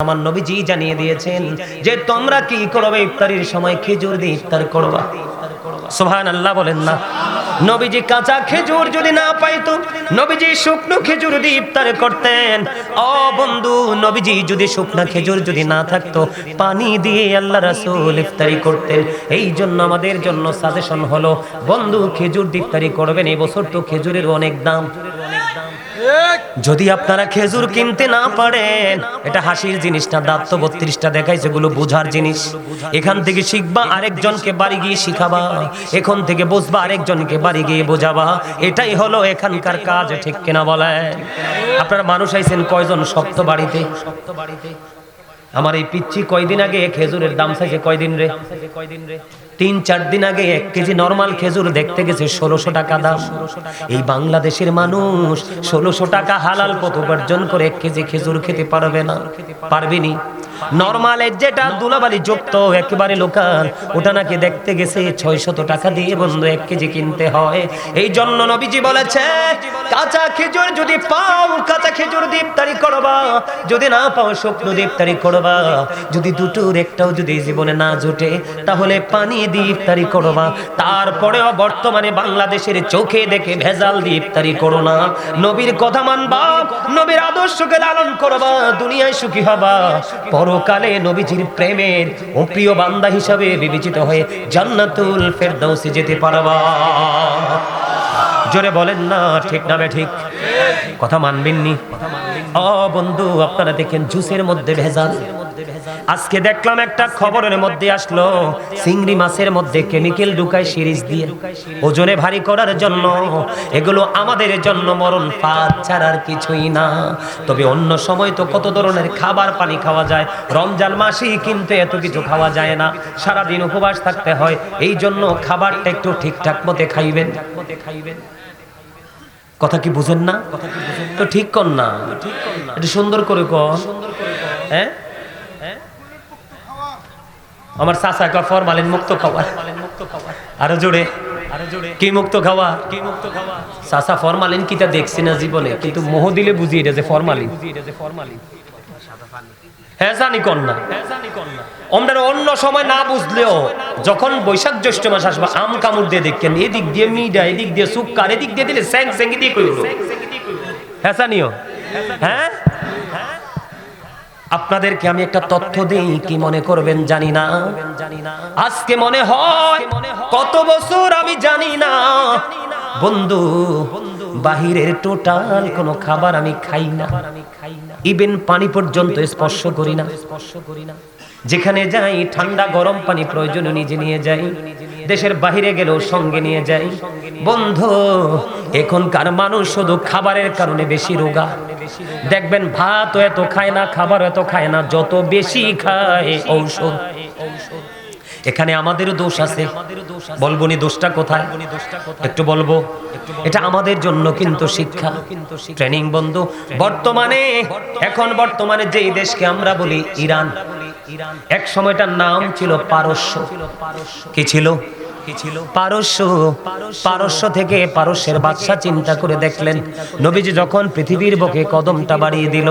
আমার নবীজি জানিয়ে দিয়েছেন যে তোমরা কি করবে? ইফতারির সময় খেজুর দিয়ে ইফতার করবা। সুবহান আল্লাহ বলেন না। নবীজি কাঁচা খেজুর যদি না পাইতো, নবীজি শুকনো খেজুর দিয়ে ইফতার করতেন। ও বন্ধু, নবীজি যদি শুকনো খেজুর যদি না থাকতো, পানি দিয়ে আল্লাহ রাসূল ইফতারি করতেন। এই জন্য আমাদের জন্য সাজেশন হলো, বন্ধু, খেজুর দিয়ে ইফতারি করবেন, এই বছর তো খেজুরের অনেক দাম। যদি আপনারা খেজুর কিনতে না পারেন, এটা হাসির জিনিস না, দাঁত তো বত্রিশটা দেখাই সেগুলো বোঝার জিনিস। এখান থেকে শিখবা, আরেকজনকে বাড়ি গিয়ে শিখাবা। এখন থেকে বসবা আরেকজনকে বাড়ি গিয়ে বোঝাবা। এটাই হলো এখানকার কাজ, ঠিক কিনা বলেন আপনারা মানুষ আইছেন কয়জন শক্ত বাড়িতে? শক্ত বাড়িতে আমার এই পিচ্ছি কয়দিন আগে খেজুরের দাম চাইছে কয়দিন রে কয়দিন রে? তিন, চার দিন আগে এক কেজি নর্মাল খেজুর দেখতে গেছে ষোলোশো টাকা দাম। এই বাংলাদেশের মানুষ ষোলোশো টাকা হালাল কত উপার্জন করে এক কেজি খেজুর খেতে পারবে না। পারবেনি নর্মাল যেটা দুলাবালি যুক্ত, একেবারে লোকাল। ওটা নাকি দেখতে গেছে ছয়শত টাকা দিয়ে বন্ধু, এক কেজি কিনতে হয়। এই জন্য নবীজি বলেছে, কাঁচা খেজুর যদি পাও, কাঁচা খেজুর দীপ্তারি করবা। যদি না পাও, শুকনো দীপ্তারি করবা। যদি দুটোর একটাও যদি জীবনে না জুটে, তাহলে পানি দিয়ে ইফতারি করবা। তারপরেও বর্তমানে বাংলাদেশের চোখে দেখে ভেজাল দিয়ে ইফতারি করো না। নবীর কথা মানবা, নবীর আদর্শকে লালন করবা, দুনিয়ায় সুখী হবা। পরকালে নবীজির প্রেমের ও প্রিয় বান্দা হিসাবে বিবেচিত হয়ে জান্নাতুল ফেরদাউসে যেতে পারবা। জোরে বলেন না, ঠিক না ঠিক? কথা মানবেননি? ও বন্ধু, আপনারা দেখেন জুসের মধ্যে ভেজাল। আজকে দেখলাম একটা খবরের মধ্যে আসলো। চিংড়ি মাছের মধ্যে কেমিক্যাল ঢুকায় সিরিজ দিয়ে। ওজনে ভারী করার জন্য। এগুলো আমাদের জন্য মরণ ফাঁদ ছাড়ার কিছুই না। তবে অন্য সময় তো কত ধরনের খাবার পানি খাওয়া যায়। রমজান মাসেই কিন্তু এত কিছু খাওয়া যায় না। সারাদিন উপবাস থাকতে হয়। এই জন্য খাবারটা একটু ঠিকঠাক মতে খাইবেন। খাইবেন কথা কি বুঝেন না? তো ঠিক কর না। ঠিক কর না। একটু সুন্দর করে কর। হ্যাঁ? আমার চাচা কা ফরমালিন মুক্ত খাবার আরও জোরে। কি মুক্ত খাওয়া কি মুক্ত খাওয়া চাচা, ফরমালিন কিটা দেখছি না জীবনে, কিন্তু মোহ দিলে বুঝি এটা যে ফরমালিন। হ্যাঁ জানি কন না। আমরা অন্য সময় না বুঝলেও যখন বৈশাখ জ্যৈষ্ঠ মাস আসবে, আম কামড় দিয়ে দেখেন, এদিক দিয়ে মিডা, এদিক দিয়ে সুক্কার, এদিক দিয়ে দিলে স্যাং স্যাং দিয়ে কইল হ্যাঁ জানিও। হ্যাঁ? আপনাদেরকে আমি একটা তথ্য দিই, কি মনে করবেন জানি না। আজকে মনে হয় কত বছর আমি জানি না। বন্ধু, বাহিরের টোটাল কোনো খাবার আমি খাই না। ইভেন পানি পর্যন্ত স্পর্শ করি না। যেখানে যাই, ঠান্ডা গরম পানি প্রয়োজন নিজে নিয়ে যাই। দেশের বাহিরে গেলেও সঙ্গে নিয়ে যাই। বন্ধু, এখনকার মানুষ শুধু খাবারের কারণে বেশি রোগা। দেখবেন ভাত এত খায় না, খাবার এত খায় না, যত বেশি খায় ঔষধ। এখানে আমাদেরও দোষ আছে। বলব নি দোষটা কোথায়? একটু বলব। এটা আমাদের জন্য কিন্তু শিক্ষা। ট্রেনিং বন্ধু, বর্তমানে, এখন বর্তমানে যেই দেশকে আমরা বলি ইরান। এক সময়টার নাম ছিল পারস্য। কি ছিল? পারস্য। পারস্য। থেকে পারস্যের বাদশা চিন্তা করে দেখলেন নবীজি যখন পৃথিবীর বুকে কদমটা বাড়িয়ে দিল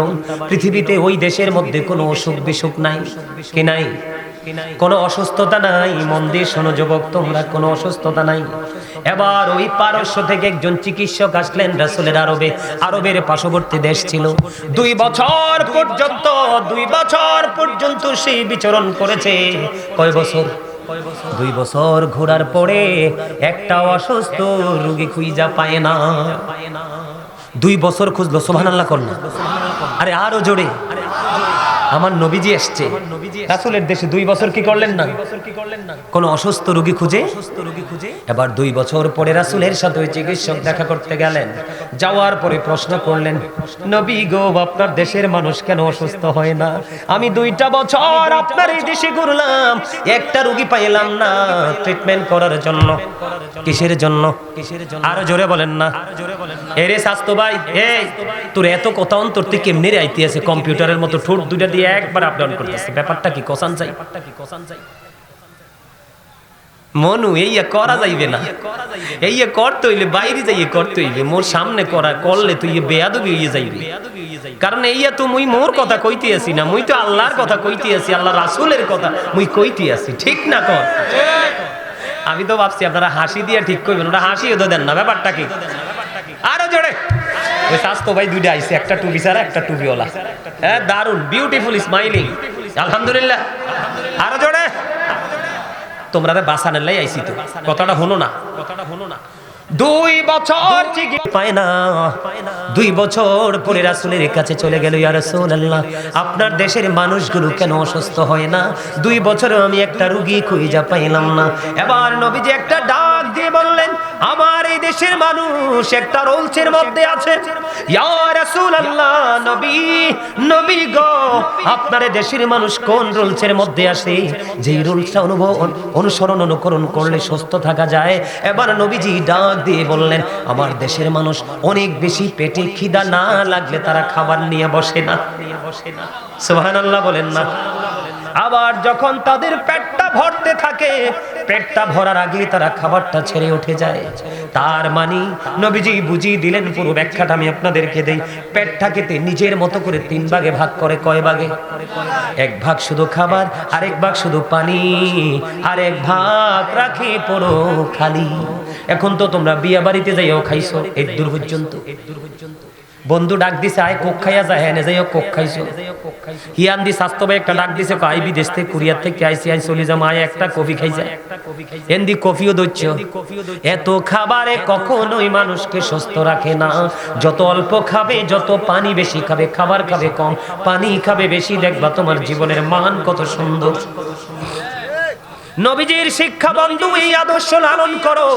পৃথিবীতে ওই দেশের মধ্যে কোনো অসুখ বিসুখ নাই কি নাই? কোনো অসুস্থতা নাই মন দিয়ে শোনো যুবক তোমরা কোনো অসুস্থতা নাই। এবার ওই পারস্য থেকে একজন চিকিৎসক আসলেন রাসুলের আরবে। আরবের পার্শ্ববর্তী দেশ ছিল। দুই বছর পর্যন্ত, দুই বছর পর্যন্ত সেই বিচরণ করেছে। কয় বছর? দুই বছর ঘোরার পরে একটা অসুস্থ রুগী খুঁজা পায় না। দুই বছর খুঁজলো সোভান করল। আরে আরও জোরে। আমার নবীজি এসছে। রাসুলের দেশে দুই বছর কি করলেন না? কোন অসুস্থ রোগী খুঁজে? এবার দুই বছর পরে রাসুলের সাথে ওই চিকিৎসক দেখা করতে গেলেন। যাওয়ার পরে প্রশ্ন করলেন, নবী গো, আপনার দেশের মানুষ কেন অসুস্থ হয় না? আমি দুইটা বছর আপনার এই দেশে ঘুরলাম, একটা রোগী পাইলাম না ট্রিটমেন্ট করার জন্য। কিসের জন্য? কিসের জন্য আরও জোরে বলেন না। এরে স্বাস্থ্য ভাই, এই, তোর এত কথা অন্তর তুই কেমনি রে আইতে আছে? কম্পিউটারের মতো ঠোঁট দুইটা দিয়ে একবার আপ ডাউন করতেছে। ব্যাপারটা কি কসান চাই ব্যাপারটা কি কসান চাই? মনু, এইয়া করা যাইবে না। এইয়া করতে হইলে বাইরে যাইয়ে করতে হইবে। মোর সামনে করা, করলে তুই বেয়াদবি হইয়ে যাইবে। কারণ এইয়া তো মুই মোর কথা কইতে আছি না, মুই তো আল্লাহর কথা কইতে আছি আল্লাহ রাসূলের কথা মুই কইতে আছি ঠিক না কর আমি তো ভাবছি আপনারা হাসি দিয়ে ঠিক কইবেন, ওটা হাসিও তো দেন না, ব্যাপারটা কি? আরও জোরে। ওই স্বাস্থ্য ভাই দুইটা আইছে, একটা টুপি ছাড়া, একটা টুপিওয়ালা। হ্যাঁ দারুণ বিউটিফুল স্মাইলিং আলহামদুলিল্লাহ। আরও জোরে। তোমরা বাসানের লাই আইছি তো। কথাটা হলো না। কথাটা হলো না দুই বছর পায় না। দুই বছর পরে রাসুলের কাছে চলে গেল, ইয়া রাসূলুল্লাহ, আপনার দেশের মানুষগুলো কেন অসুস্থ হয় না? দুই বছর আমি একটা রুগী খুঁজা পাইলাম না। এবার নবীজি একটা ডাক দিয়ে বললেন আমার এই দেশের মানুষ একটা রোলসের মধ্যে আছে। ইয়া রাসূলুল্লাহ নবী নবী গো আপনার দেশের মানুষ কোন রোলসের মধ্যে আসে? যেই রোলসটা অনুভব অনুসরণ অনুকরণ করলে সুস্থ থাকা যায়। এবার নবীজি ডাক দিয়ে বললেন আমার দেশের মানুষ অনেক বেশি পেটে খিদা না লাগলে তারা খাবার নিয়ে বসে না। নিয়ে বসে না। সুবহানাল্লাহ বলেন না। আবার যখন তাদের পেটটা ভরতে থাকে, পেটটা ভরার আগে তারা খাবারটা ছেড়ে উঠে যায়। তার মানে নবীজি বুঝিয়ে দিলেন পুরো ব্যাখ্যাটা আমি আপনাদেরকে দেই। পেটটা খেতে নিজের মতো করে তিন ভাগে ভাগ করে কয় ভাগে? এক ভাগ শুধু খাবার, আরেক ভাগ শুধু পানি, আরেক ভাগ রাখে পুরো খালি। এখন তো তোমরা বিয়া বাড়িতে যাইও খাইছো এর দূর পর্যন্ত এর দূর পর্যন্ত। বন্ধু ডাক দিছে, আয় কোক খাইয়া যায় হ্যাঁ যাইও কোক খাইছো। হিয়ান দি স্বাস্থ্য ভাই একটা ডাক দিছে আই বিদেশ থেকে, কুরিয়ার থেকে আইসি আই চলে যাম আয় একটা কফি খাই যায় এন্দি কফিও দইছ এত খাবারে কখনোই মানুষকে সুস্থ রাখে না। যত অল্প খাবে, যত পানি বেশি খাবে, খাবার খাবে কম। পানি খাবে বেশি, দেখবা তোমার জীবনের মান কত সুন্দর। নবীজির শিক্ষা বন্ধু, এই আদর্শ লালন করো।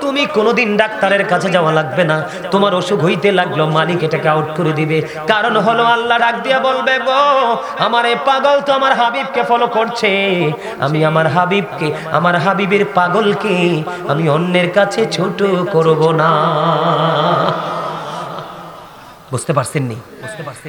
তুমি কোনোদিন ডাক্তারের কাছে যাওয়া লাগবে না। তোমার অসুখ হইতে লাগল, মালিক এটাকে আউট করে দিবে। কারণ হলো আল্লাহ ডাক দিয়া বলবে গো আমার এই পাগল তো আমার হাবিবকে ফলো করছে। আমি আমার হাবিবকে, আমার হাবিবের পাগলকে, আমি অন্যের কাছে ছোট করব না। বুঝতে পারছেন নি?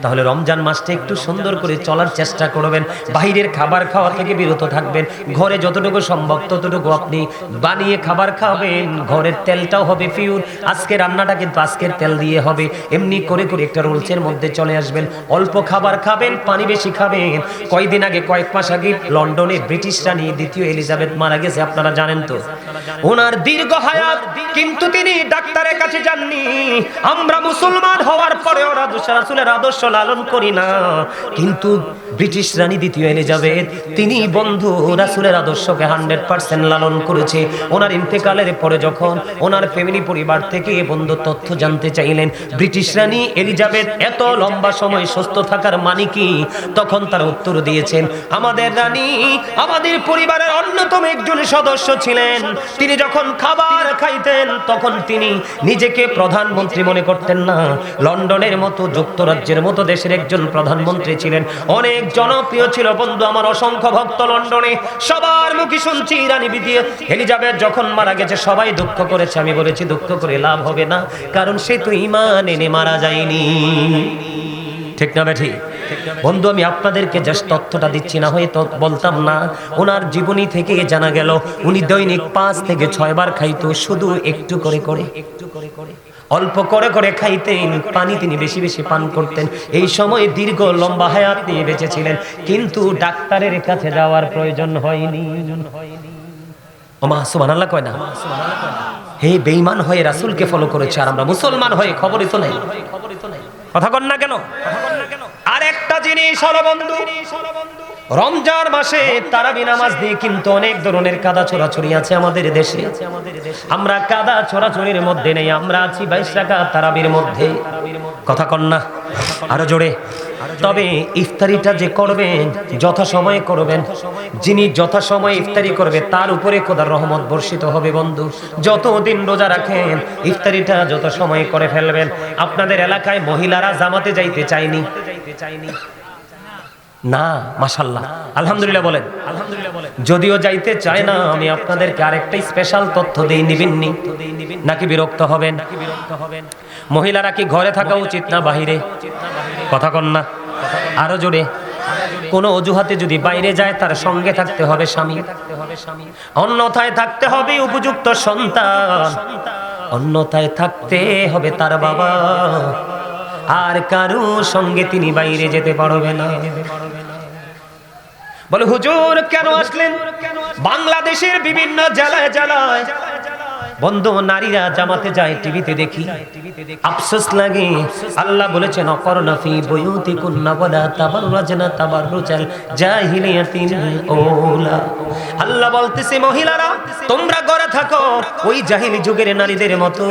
তাহলে রমজান মাসটা একটু সুন্দর করে চলার চেষ্টা করবেন। বাইরের খাবার খাওয়া থেকে বিরত থাকবেন। ঘরে যতটুকু সম্ভব ততটুকু আপনি বানিয়ে খাবার খাবেন। ঘরের তেলটাও হবে ফিউর আজকে রান্নাটা কিন্তু আজকের তেল দিয়ে হবে। এমনি করে করে একটা রুলসের মধ্যে চলে আসবেন। অল্প খাবার খাবেন পানি বেশি খাবেন। কয়দিন আগে কয়েক মাস আগে লন্ডনে ব্রিটিশ রানী দ্বিতীয় এলিজাবেথ মারা গেছে আপনারা জানেন তো। ওনার দীর্ঘ হায়াত কিন্তু তিনি ডাক্তারের কাছে যাননি। আমরা মুসলমান হওয়ার পরে ওরা আদর্শ লালন করি না। কিন্তু ব্রিটিশ রানী দ্বিতীয় এলিজাবেথ তিনি বন্ধু রাসুলের আদর্শকে হান্ড্রেড পার্সেন্ট লালন করেছে। ওনার ইন্তেকালের পরে যখন ওনার ফ্যামিলি পরিবার থেকে বন্ধু তথ্য জানতে চাইলেন, ব্রিটিশ রানী এলিজাবেথ এত লম্বা সময় সুস্থ থাকার মানে কি? তখন তার উত্তর দিয়েছেন, আমাদের রানী আমাদের পরিবারের অন্যতম একজন সদস্য ছিলেন। তিনি যখন খাবার খাইতেন, তখন তিনি নিজেকে প্রধানমন্ত্রী মনে করতেন না। লন্ডনের মতো, যুক্তরাজ্যের মতো দেশের একজন প্রধানমন্ত্রী ছিলেন। অনেক জনপ্রিয় ছিল বন্ধু আমার অসংখ্য ভক্ত লন্ডনে। সবার মুখে শুনছি রানী বিদিয়ে এলিজাবেথ যখন মারা গেছে, সবাই দুঃখ করেছে। আমি বলেছি, দুঃখ করে লাভ হবে না, কারণ সে তো ইমান এনে মারা যায়নি। ঠিক না বেঠি? বন্ধু, আমি আপনাদেরকে জাস্ট তথ্যটা দিচ্ছি, না হয়তো বলতাম না। ওনার জীবনী থেকে জানা গেল, উনি দৈনিক পাঁচ থেকে ছয় বার খাইতো, শুধু একটু করে করে একটু করে করে। অল্প করে করে খাইতেন, পানি তিনি বেশি বেশি পান করতেন। এই সময় দীর্ঘ লম্বা হায়াত নিয়ে বেঁচেছিলেন, কিন্তু ডাক্তারের কাছে যাওয়ার প্রয়োজন হয়নি। না। হে হয়ে রাসূলকে ফলো করেছে, আর আমরা মুসলমান হয়ে কথা আর একটা জিনিস রমজান মাসে তারাবি নামাজ দিয়ে কিন্তু অনেক ধরনের কাদা ছোড়াছড়ি আছে আমাদের দেশে। আমরা কাদা ছোড়াছড়ির মধ্যে নেই, আমরা আছি বাইশ টাকা তারাবির মধ্যে। কথা কন না, আরও জোরে। তবে ইফতারিটা যে করবেন, যথাসময়ে করবেন, যিনি যথাসময়ে ইফতারি করবে, তার উপরে খোদার রহমত বর্ষিত হবে বন্ধু। যতদিন রোজা রাখেন, ইফতারিটা যত সময় করে ফেলবেন। আপনাদের এলাকায় মহিলারা জামাতে যাইতে চায়নি। না মাশাল্লাহ আলহামদুলিল্লাহ বলেন আলহামদুলিল্লাহ বলেন। যদিও যাইতে চায় না, আমি আপনাদেরকে আরেকটা স্পেশাল তথ্য দেই নিবেননি নাকি বিরক্ত হবেন নাকি বিরক্ত হবেন? মহিলারা কি ঘরে থাকা উচিত না বাহিরে? কথা কন না। আরও জোরে। কোন অজুহাতে যদি বাইরে যায়, তার সঙ্গে থাকতে হবে স্বামী। অন্যথায় থাকতে হবে উপযুক্ত সন্তান। অন্যথায় থাকতে হবে তার বাবা। আর কারও সঙ্গে তিনি বাইরে যেতে পারবে না। বলে, হুজুর, কেন আসলেন? বাংলাদেশের বিভিন্ন জেলায় জেলায় বন্ধু নারীরা জামাতে যায় টিভিতে দেখি। আফসোস লাগে। আল্লাহ বলেছেন অকরনা ফি বয়ুতি কুন্না ওয়ালা তাবাররাজনা তাবাররুজাল জাহিলিয়াতিন ওলা আল্লাহ বলতেছে, মহিলারা, তোমরা ঘরে থাকো। ওই জাহিলি যুগের নারীদের মতো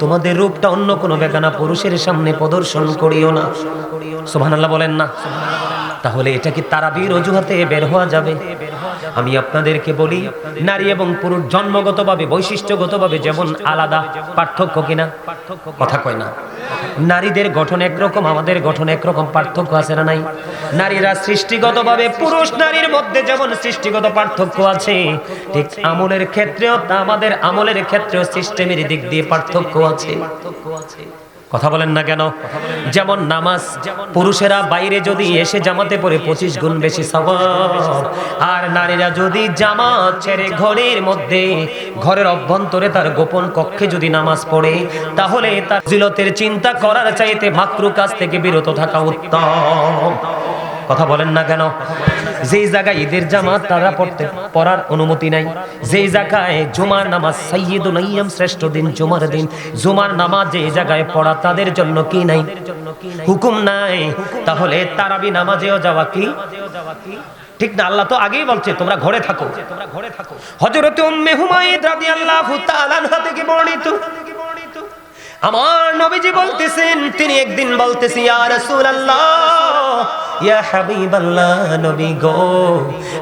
তোমাদের রূপটা অন্য কোনো বেগানা পুরুষের সামনে প্রদর্শন করিও না। সুবহানাল্লাহ বলেন না। তাহলে এটা কি তারাবির অজুহাতে বের হওয়া যাবে? আমি আপনাদেরকে বলি, নারী এবং পুরুষ জন্মগতভাবে, বৈশিষ্ট্যগতভাবে যেমন আলাদা, পার্থক্য কিনা? কথা কয় না। নারীদের গঠন একরকম, আমাদের গঠন একরকম, পার্থক্য আছে না নাই? নারীরা সৃষ্টিগতভাবে পুরুষ নারীর মধ্যে যেমন সৃষ্টিগত পার্থক্য আছে, ঠিক আমলের ক্ষেত্রেও তা আমাদের আমলের ক্ষেত্রেও সিস্টেমের দিক দিয়ে পার্থক্য আছে পার্থক্য আছে। কথা বলেন না কেন? যেমন নামাজ, পুরুষেরা বাইরে যদি এসে জামাতে পরে পঁচিশ গুণ বেশি আর নারীরা যদি জামাত ছেড়ে ঘরের মধ্যে, ঘরের অভ্যন্তরে তার গোপন কক্ষে যদি নামাজ পড়ে, তাহলে তার জিলতের চিন্তা করার চাইতে মাকরু কাজ থেকে বিরত থাকা উত্তম। কথা বলেন না কেন? যেই জায়গায় ঈদের জামাত, তারা পড়তে পড়ার অনুমতি নাই। যেই জায়গায় জুমার নামাজ, সাইয়্যিদুল আইয়াম শ্রেষ্ঠ দিন, জুমার দিন, জুমার নামাজ যে জায়গায় পড়া তাদের জন্য কি নাই? হুকুম নাই। তাহলে তারাবি নামাজেও যাওয়া কি? ঠিক না, আল্লাহ তো আগেই বলছে, তোমরা ঘরে থাকো। তোমরা ঘরে থাকো উম্মে হুমায়রা রাদিয়াল্লাহু তাআলা আনহা থেকে বর্ণিত। আমার নবীজি বলতেছেন, তিনি একদিন বলতেছি, ইয়া রাসূলুল্লাহ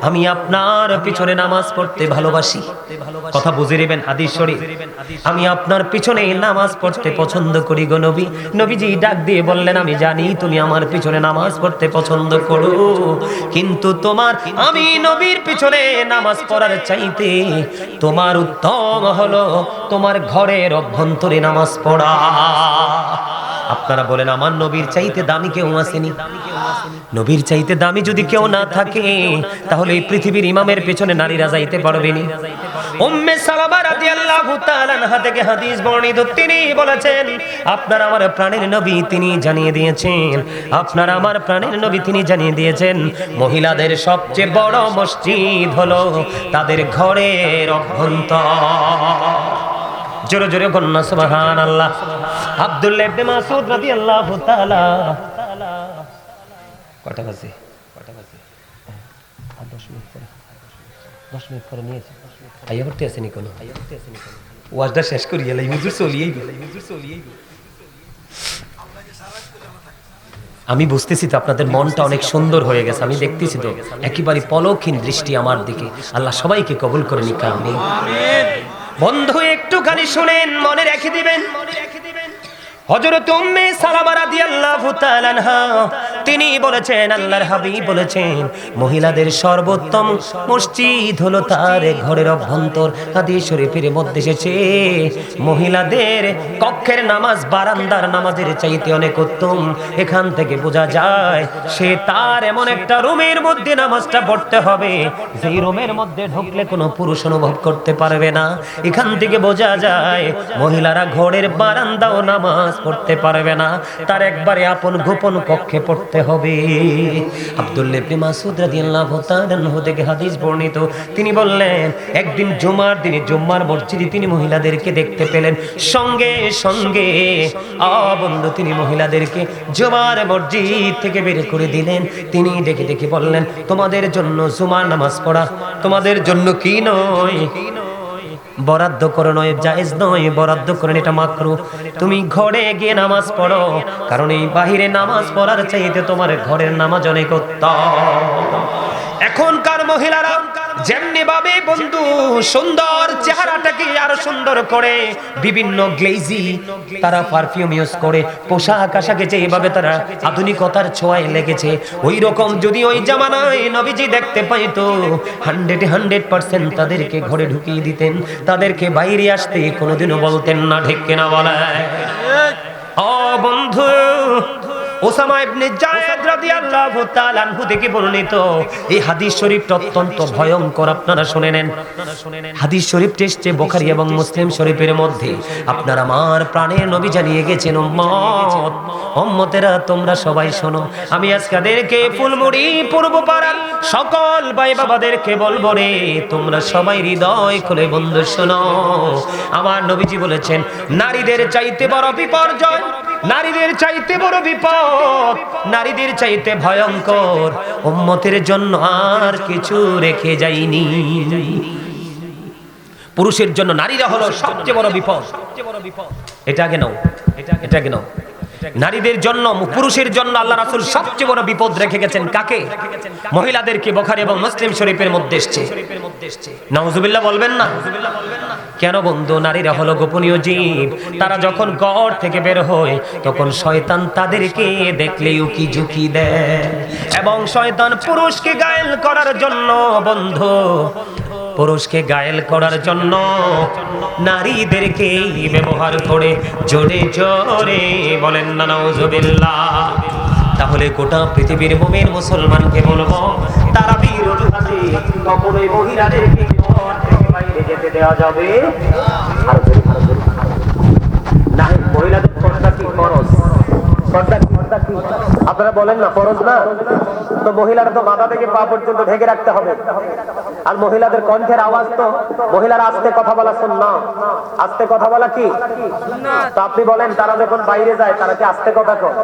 আমি আপনার পিছনে নামাজ পড়তে ভালোবাসি। কথা বুঝে নেবেন হাদিস আমি আপনার পিছনে নামাজ পড়তে পছন্দ করি গো নবী। নবীজি ডাক দিয়ে বললেন, আমি জানি তুমি আমার পিছনে নামাজ পড়তে পছন্দ করো, কিন্তু তোমার, আমি নবীর পিছনে নামাজ পড়ার চাইতে তোমার উত্তম হলো তোমার ঘরের অভ্যন্তরে নামাজ পড়া। আপনারা বলেন, আমার নবীর চাইতে দামি কেউ আসেনি। নবীর চাইতে দামি যদি কেউ না থাকে, তাহলে এই পৃথিবীর ইমামের পেছনে নারীরা যাইতে পারবেনি উম্মে সালামা রাদিয়াল্লাহু তাআলা আনহা থেকে হাদিস বর্ণিত, তিনি বলেছেন, আপনার আমার প্রাণের নবী তিনি জানিয়ে দিয়েছেন। আপনার আমার প্রাণের নবী তিনি জানিয়ে দিয়েছেন। মহিলাদের সবচেয়ে বড় মসজিদ হলো তাদের ঘরের অভ্যন্তর। জোরে জোরে কন্যা সুবহান আল্লাহ আব্দুল্লাহ ইবনে মাসউদ রাদিয়াল্লাহু তাআলা। কটা বাজে? কটা বাজে? আর 10 মিনিট পরে 10 মিনিট পরে নিয়েছে আইয়া করতে আসেনি কোনো? আইয়া করতে আসেনি কোনো ওয়াজটা শেষ করি এলাই হুজুর চলিয়েই হুজুর চলিয়েই আমি বুঝতেছি তো আপনাদের মনটা অনেক সুন্দর হয়ে গেছে, আমি দেখতেছি তো। একেবারে পলকহীন দৃষ্টি আমার দিকে। আল্লাহ সবাইকে কবুল করে নিকা আমি বন্ধু একটুখানি শুনেন মনে রেখে দিবেন। হযরত উম্মে সালামা রাদিয়াল্লাহু তাআলা তিনি বলেছেন, আল্লাহর হাবিব বলেছেন, মহিলাদের সর্বোত্তম মসজিদ হলো তার ঘরের অভ্যন্তর। হাদিস শরীফের মধ্যে এসেছে, মহিলাদের কক্ষের নামাজ, বারান্দার নামাজের চাইতে অনেক উত্তম। এখান থেকে বোঝা যায়, সে তার এমন একটা রুমের মধ্যে নামাজটা পড়তে হবে। যেই রুমের মধ্যে ঢুকলে কোনো পুরুষ অনুভব করতে পারবে না। এখান থেকে বোঝা যায়, মহিলারা ঘরের বারান্দাও নামাজ পড়তে পারবে না। তার একবারে আপন গোপন কক্ষে পড়তে হবে। আব্দুল্লাহ ইবনে মাসউদ রাদিয়াল্লাহু তাআলা থেকে হাদিস বর্ণিত, তিনি বললেন, একদিন জুমার দিনে জুম্মার মসজিদে তিনি মহিলাদেরকে দেখতে পেলেন। সঙ্গে সঙ্গে, আ বন্ধু, তিনি মহিলাদেরকে জুমার মসজিদ থেকে বের করে দিলেন। তিনি ডেকে ডেকে বললেন, তোমাদের জন্য জুমার নামাজ পড়া তোমাদের জন্য কি নয়? বরাদ্দ করে নয়, জায়েজ নয়, বরাদ্দ করেন এটা মাকরু। তুমি ঘরে গিয়ে নামাজ পড়ো, কারণ এই বাহিরে নামাজ পড়ার চাইতে তোমার ঘরের নামাজ অনেক উত্তম। এখনকার মহিলারা যেমনি ভাবে বন্ধু সুন্দর চেহারাটাকে আরও সুন্দর করে বিভিন্ন গ্লেজি তারা পারফিউম ইউজ করে পোশাক আশাকে যে এভাবে তারা আধুনিকতার ছোঁয়ায় লেগেছে ওই রকম যদি ওই জামানায় নবীজি দেখতে পাইতো হান্ড্রেড হান্ড্রেড পার্সেন্ট তাদেরকে ঘরে ঢুকিয়ে দিতেন তাদেরকে বাইরে আসতে কোনোদিনও বলতেন না ঢেকে না বলায় ও বন্ধু ওসামা ইবনে জায়েদ রাদিয়াল্লাহু তাআলা আনহু থেকে বর্ণিত। এই হাদিস শরীফটা অত্যন্ত ভয়ঙ্কর, আপনারা শুনে নেন। হাদিস শরীফ টেস্টে বুখারী এবং মুসলিম শরীফের মধ্যে। আপনারা আমার প্রাণের নবী জানিয়ে গেছেন, উম্মত। উম্মতেরা, তোমরা সবাই শোনো। আমি আজকাদেরকে ফুলমুড়ি পূর্ব পাড়ার সকল ভাই বাবাদেরকে বলব রে, তোমরা সবাই হৃদয় খুলে বন্ধু শোনো। আমার নবীজি বলেছেন, নারীদের চাইতে বড় বিপর্যয়, নারীদের চাইতে বড় বিপদ, নারীদের চাইতে ভয়ঙ্কর। উম্মতের জন্য আর কিছু রেখে যাইনি। পুরুষের জন্য নারীরা হলো সবচেয়ে বড় বিপদ। এটা আগে নাও, এটা আগে নাও। নারীদের জন্য, পুরুষের জন্য আল্লাহ রাসূল সবচেয়ে বড় বিপদ রেখে গেছেন কাকে? মহিলাদেরকে বুখারী এবং মুসলিম শরীফের মধ্যে এসেছে। নাউজুবিল্লাহ বলবেন না? কেন বন্ধু, নারীরা হলো গোপনীয় জীব। তারা যখন গড় থেকে বের হয়, তখন শয়তান তাদেরকে দেখলে উকি ঝুঁকি দেয়। এবং শয়তান পুরুষকে গায়েল করার জন্য বন্ধু পুরুষকে গায়েল করার জন্য নারীদেরকে ব্যবহার করে জোরে জোরে বলেন না নাউজুবিল্লাহ তাহলে গোটা পৃথিবীর মোমের মুসলমানকে বলব তারা বীর মহিলাদেরকে যেতে দেওয়া যাবে। না মহিলাদের কি আপনারা বলেন না, ফরজ না? তো মহিলারা তো মাথা থেকে পা পর্যন্ত ঢেকে রাখতে হবে। আর মহিলাদের কণ্ঠের আওয়াজ তো, মহিলারা আস্তে কথা বলা শুন না আস্তে কথা বলা কি? তো আপনি বলেন, তারা যখন বাইরে যায়, তারা কি আস্তে কথা কয়?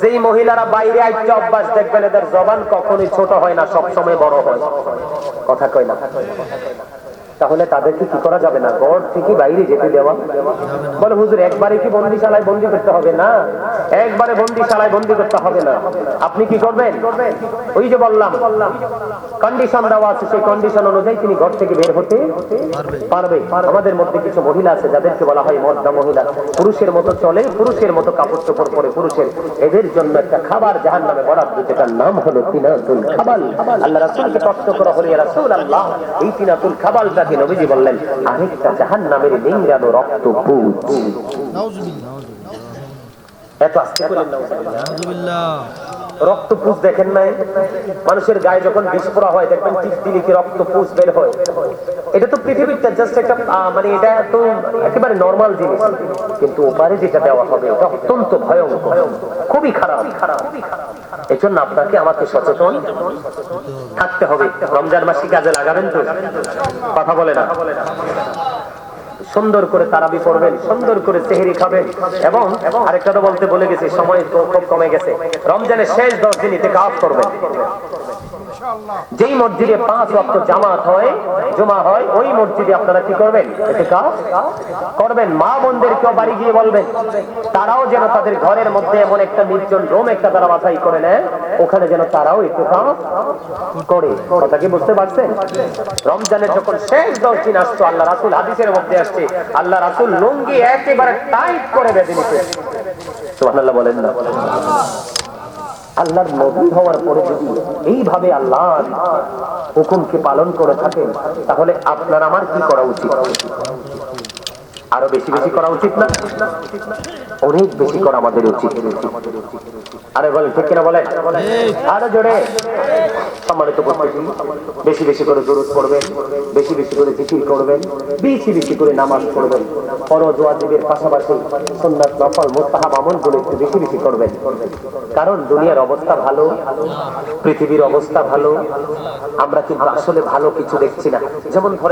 যেই মহিলারা বাইরে আইতে অভ্যাস, দেখবেন এদের জবান কখনোই ছোট হয় না, সবসময় বড় হয়। কথা কয় তাহলে তাদেরকে কি করা যাবে না? গড় থেকে বাইরে যেতে দেওয়া। বলে, হুজুর, একবারে কি বন্দিশালায় বন্দি করতে হবে না? একবারে বন্দিশালায় বন্দি করতে হবে না। আপনি কি করবেন? ওই যে বললাম কন্ডিশন দেওয়া আছে, সেই কন্ডিশন অনুযায়ী তিনি ঘর থেকে বের হতে পারবে। আমাদের মধ্যে কিছু মহিলা আছে, যাদেরকে বলা হয় মদ্দা মহিলা। পুরুষের মতো চলে, পুরুষের মতো কাপড় চোপড় পরে পুরুষের। এদের জন্য একটা খাবার জাহান নামে বরাদ্দ যেটার নাম হলো তিনাতুল খাবাল। আল্লাহ রাসূলকে প্রশ্ন করা হলো, ইয়া রাসূলুল্লাহ, এই তিনাতুল খাবালটাকে নবীজি বললেন আরেকটা জাহান নামের নিংড়ানো রক্ত মানুষের গায়ে যখন হয় বের হয়? এটা তো জাস্ট একটা মানে এটা তো একেবারে নর্মাল জিনিস। কিন্তু ওপারে যেটা দেওয়া হবে অত্যন্ত ভয়ঙ্কর, খুবই খারাপ। জন্য আপনাকে আমাকে সচেতন থাকতে হবে। রমজান মাসি কাজে লাগাবেন তো? কথা বলে না। সুন্দর করে তারাবি পড়বেন, সুন্দর করে তেহেরি খাবেন এবং আরেকটা তো বলতে বলে গেছি, সময় খুব কমে গেছে। রমজানের শেষ দশ দিন এতে কাজ করবেন। যেই মসজিদে পাঁচ রক্ত জামাত হয়, জমা হয়, ওই মসজিদে আপনারা কি করবেন? করবেন। মা বোনদেরকেও বাড়ি গিয়ে বলবেন। তারাও যেন তাদের ঘরের মধ্যে এমন একটা নির্জন রোম, একটা তারা বাছাই করে নেয় ওখানে যেন তারাও একটু করে। কথা কি বুঝতে পারছেন? রমজানের যখন শেষ দশ দিন আসতো আল্লাহ রাসুল হাদিসের মধ্যে আসছে, আল্লাহ রাসুল লুঙ্গি একেবারে টাইট করে বেঁধে নিতে বলেন না। আল্লাহর নবী হওয়ার পরে যদি এইভাবে আল্লাহ হুকুমকে পালন করে থাকেন, তাহলে আপনার আমার কি করা উচিত? আরও বেশি বেশি করা উচিত না? অনেক বেশি করা আমাদের উচিত। আরে বলেন, ঠিক কিনা বলেন? আরও জোরে। সম্মানিত বেশি বেশি করে জরুর করবেন বেশি বেশি করে জিকির করবেন, বেশি বেশি করে নামাজ পড়বেন, ফরজ ওয়াজিবের পাশাপাশি সুন্নাত, নফল, মুস্তাহাব, আমলগুলো একটু বেশি বেশি করবেন। কারণ দুনিয়ার অবস্থা ভালো, পৃথিবীর অবস্থা ভালো, আমরা কিন্তু আসলে ভালো কিছু দেখছি না। যেমন ধরে